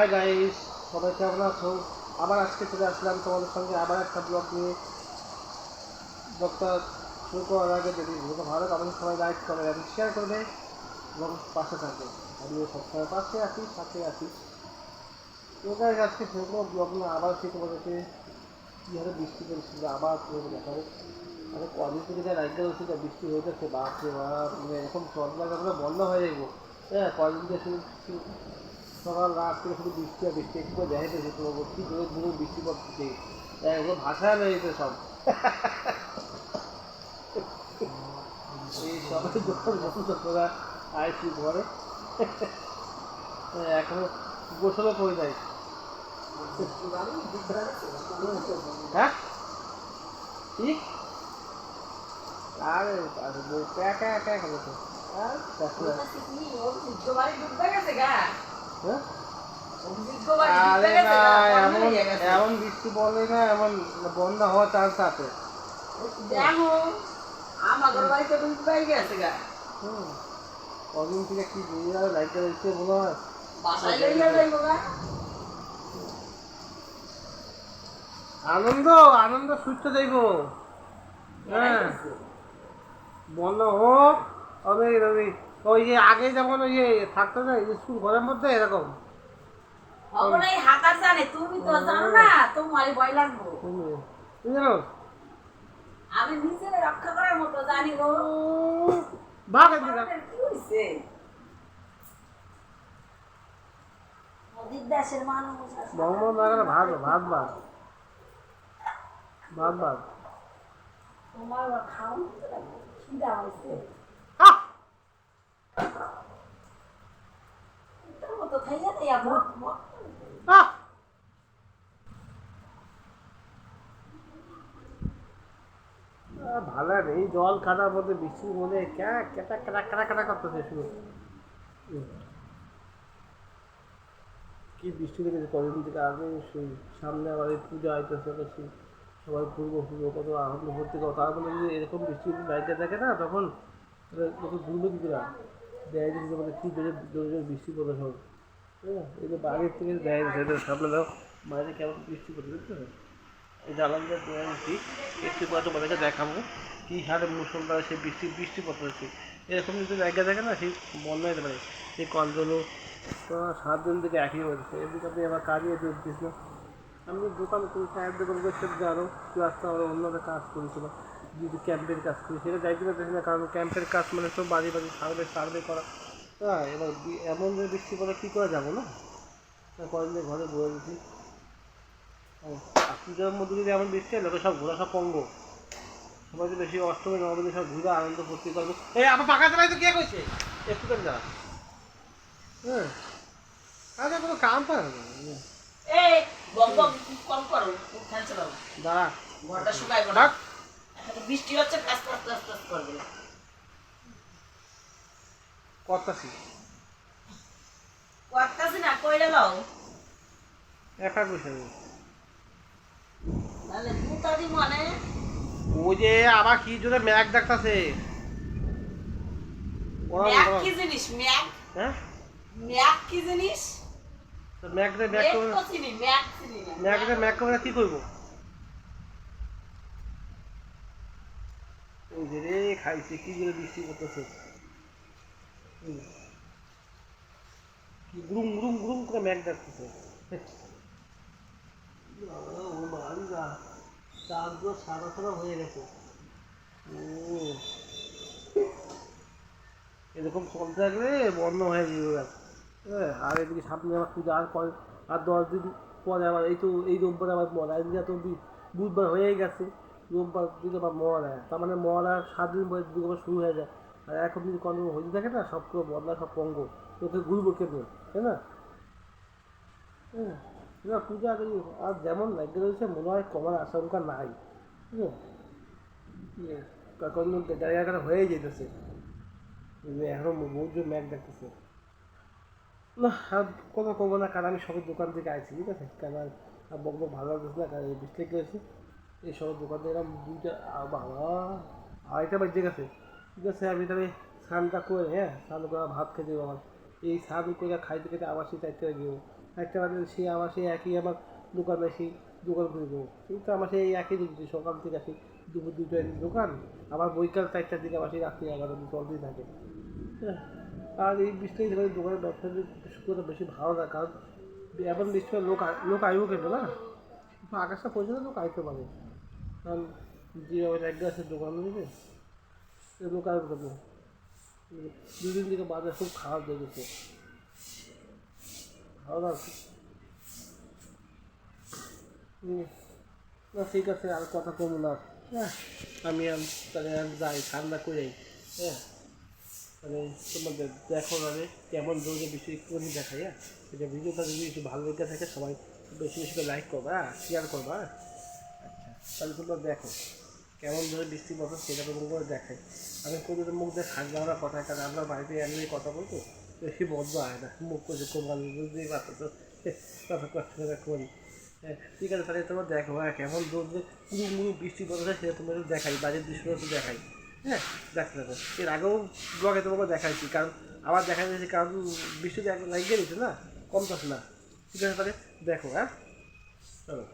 Hi guys সবাই কেমন আছো? আবার আজকে চলে আসলাম তোমাদের সঙ্গে আবার একটা ব্লগ নিয়ে। ব্লগটা শুরু করার আগে যদি ভিডিওটা ভালো লাগে আমাদের সবাই লাইক করে এবং শেয়ার করবে। এবং পাশে থাকে আমিও সবসময় পাশে আছি, সাথে আছি। তো গাইস আজকে শুরু ব্লগ নিয়ে। আবার সেই তোমাদেরকে কীভাবে বৃষ্টি পড়েছিল আবার তোমাদের দেখাবো। আরে, কদিন থেকে যা রাজ্য হচ্ছে যা বৃষ্টি হয়ে যাচ্ছে বাপরে বাপ। মানে এরকম লাগা পুরো বন্ধ হয়ে যাব হ্যাঁ কদিন থেকে সকাল, রাত করে শুধু বৃষ্টি আর বৃষ্টি একটু করে দেখা যাচ্ছে তোমার কি করে পুরো বৃষ্টি পড়ছে এগুলো ভাষায় যেতে সব এই সবাই আইসি ঘরে। এখনও গোসলও করে দেয় হ্যাঁ? ঠিক আরে একা একা একা আর হ্যাঁ? আরে এমন এমন বৃষ্টি পড়লে না এমন বন্যা হওয়ার চান্স আছে কদিন থেকে কি বুঝে যাবে লাইটটা দিচ্ছে মনে হয় আনন্দ আনন্দ সুস্থ যাইব হ্যাঁ। বন্ধ হোক তবে তবে ওই যে আগে যেমন ওই যে থাকতো না স্কুল ঘরের মধ্যে এরকম। তুমি তো জানো না তোমার ভয় লাগবো। তুমি জানো? আমি নিজের রক্ষা করার মতো জানি গো। ভাগ এদিকে আমাদের কি হইছে? নদীর দেশের মানুষ আছে। মোহাম্মদ বাগানে ভাগ ভাগ ভাগ। ভাগ ভাগ। তোমার লাগবে। খিদা হয়েছে আহ! তোর ভালো জল কাদার মধ্যে বৃষ্টির মধ্যে ক্যা করতেছে শুরু কি বৃষ্টি লেগেছে কদিন থেকে আগে সেই সামনে আবার এই পূজা আইতেছে বেশি সবাই ঘুরবো ঘুরবো কত আনন্দ ভর্তি করো তারপরে যদি এরকম বৃষ্টি যদি বাড়িতে থাকে না তখন লোকে ঘুরবে কি করে দেয় দিচ্ছে মানে কী জোরে জোরে বৃষ্টি পড়ে সব হ্যাঁ এই যে থেকে দাও কেমন বৃষ্টি এই তোমাদেরকে দেখাবো কী হারে মুসলধারে সেই বৃষ্টি বৃষ্টি পড়তেছে। এরকম যদি জায়গা থাকে না, সেই বন্যা যেতে পারে। সেই কন্ট্রোলও তো সাত দিন থেকে একই এদিকে আপনি আবার কাজে না। আমি দোকান করি চায়ের দোকান করতে আরও প্লাস আরও অন্যদের কাজ করেছিল। যদি ক্যাম্পের কাজ করি, সেটা যাইতে পারতেছি না, কারণ ক্যাম্পের কাজ মানে সব বাড়ি বাড়ি সার্ভে সার্ভে করা। হ্যাঁ এবার এমন যে বৃষ্টি পড়ে কী করে যাব না? কদিন ঘরে বয়ে গেছি পুজোর মধ্যে যদি এমন বৃষ্টি হয় লোকে সব ঘোরা সব পঙ্গ। সবাই তো বেশি অষ্টমী নবমী সব ঘুরে আনন্দ ফুর্তি করব। এই আমার পাকা চালাই তো কে কইছে? একটু করে দাঁড়া। হ্যাঁ। আরে কোনো কাম পায় না। এই বক বক কম করো উঠান চালাও দাঁড়া। ঘরটা না বৃষ্টি হচ্ছে আস্তে আস্তে আস্তে আস্তে করবে। করতাছি করতেছি না কইলে লও। একা কইছে নাহলে দুটা দি মানে ও যে আবার কি জোরে ম্যাক ওরা ম্যাক কি জিনিস? ম্যাক হ্যাঁ? ম্যাক কি জিনিস? তো ম্যাক দে ম্যাক ম্যাক করে ম্যাক চিনি ম্যাক দে ম্যাক করে কি করব? ওই যে রে খাইছে কি জোরে বৃষ্টি করতেছে। কি গুরুম গুরুম গুরুম করে ম্যাক ডাকতেছে। ও মারিগা চাঁদগুলো সাদা সাদা হয়ে গেছে এরকম চলতে থাকলে বন্ধ হয়ে যাবে হ্যাঁ আর এদিকে সামনে আবার পূজা, আর পরে, আর দশ দিন পরে আবার এই তো, এই রোববার আবার মরা। এদিকে তো বুধবার হয়েই গেছে। রোববার দিকে আবার মরা। তার মানে মরা সাত দিন পরে আবার শুরু হয়ে যায়। আর এখন যদি কন্টিনিউ হতে থাকে না, সব পুরো বদলা, সব পঙ্গ। তোকে ঘুরবো কেমন তাই না? হ্যাঁ না পূজা আগে আর যেমন লাগে রয়েছে, মনে হয় কমার আশঙ্কা নাই কখন জায়গাটা হয়ে যেতেছে এখন বহুত জোর ম্যাক দেখতেছে। না, আর কথা কবো না, কারণ আমি সবের দোকান থেকে আইছি, ঠিক আছে? কারণ আর বক বক ভালো লাগতেছে না, কারণ বৃষ্টি গেছে এই সবের দোকান থেকে এরকম দুইটা বাবা, আড়াইটা বাজে গেছে। ঠিক আছে আমি তাহলে স্নানটা করে হ্যাঁ স্নান করে ভাত খেতে আমার এই স্নান করে খাইতে খেতে আবার সেই চারটে গিয়ে একটা বাজে সে আবার সেই একই আমার দোকানে সেই দোকান করে দেবো কিন্তু আমার সেই একই দিক সকাল থেকে আসি দুপুর দুটোয় দোকান আবার বৈকাল চারটার দিকে আবার সেই রাত্রি দিকে চলতেই থাকে হ্যাঁ আর এই বৃষ্টি ধরে দোকানের ব্যবসা শুক্রটা বেশি ভালো না কারণ এখন বৃষ্টি লোক লোক আইব কেন না আকাশটা পর্যন্ত লোক আইতে পারে কারণ যে এক গাছের দোকান দিবে লোক আইব কেন দুদিন থেকে বাজার খুব খারাপ লেগেছে ভালো লাগছে। না ঠিক আছে আর কথা কম না। হ্যাঁ। আমি আর তাহলে আর যাই ঠান্ডা করে হ্যাঁ। মানে তোমাদের দেখো মানে কেমন দৌড়ে বেশি একটুখানি দেখাই হ্যাঁ? এটা ভিডিওটা যদি একটু ভালো লেগে থাকে সবাই বেশি বেশি করে লাইক করবা হ্যাঁ? শেয়ার করবা হ্যাঁ? আচ্ছা। তাহলে তোমরা দেখো। কেমন ধরে বৃষ্টি বছর সেটা তোমার করে দেখাই। আমি কোনো মুখ দিয়ে থাকবে আমরা কথা কারণ আমরা বাড়িতে এমনি কথা বলতো বেশি বদ্ধ হয় না। মুখ করে কোমাল বুঝতেই পারছ তো? কথা কষ্ট করে করি। হ্যাঁ ঠিক আছে, তাহলে তোমরা দেখো হ্যাঁ কেমন পুরো মুরু বৃষ্টি বদলে সেটা তোমাদের দেখাই বাজের দৃশ্যটা একটু দেখাই। হ্যাঁ দেখতে থাকো এর আগেও ব্লগে তোমাকে দেখাইছি, কারণ আবার দেখা যাচ্ছে কারণ বৃষ্টিতে এক, লাগিয়ে দিচ্ছে না কমতাস না। ঠিক আছে, তাহলে দেখো হ্যাঁ? চলো।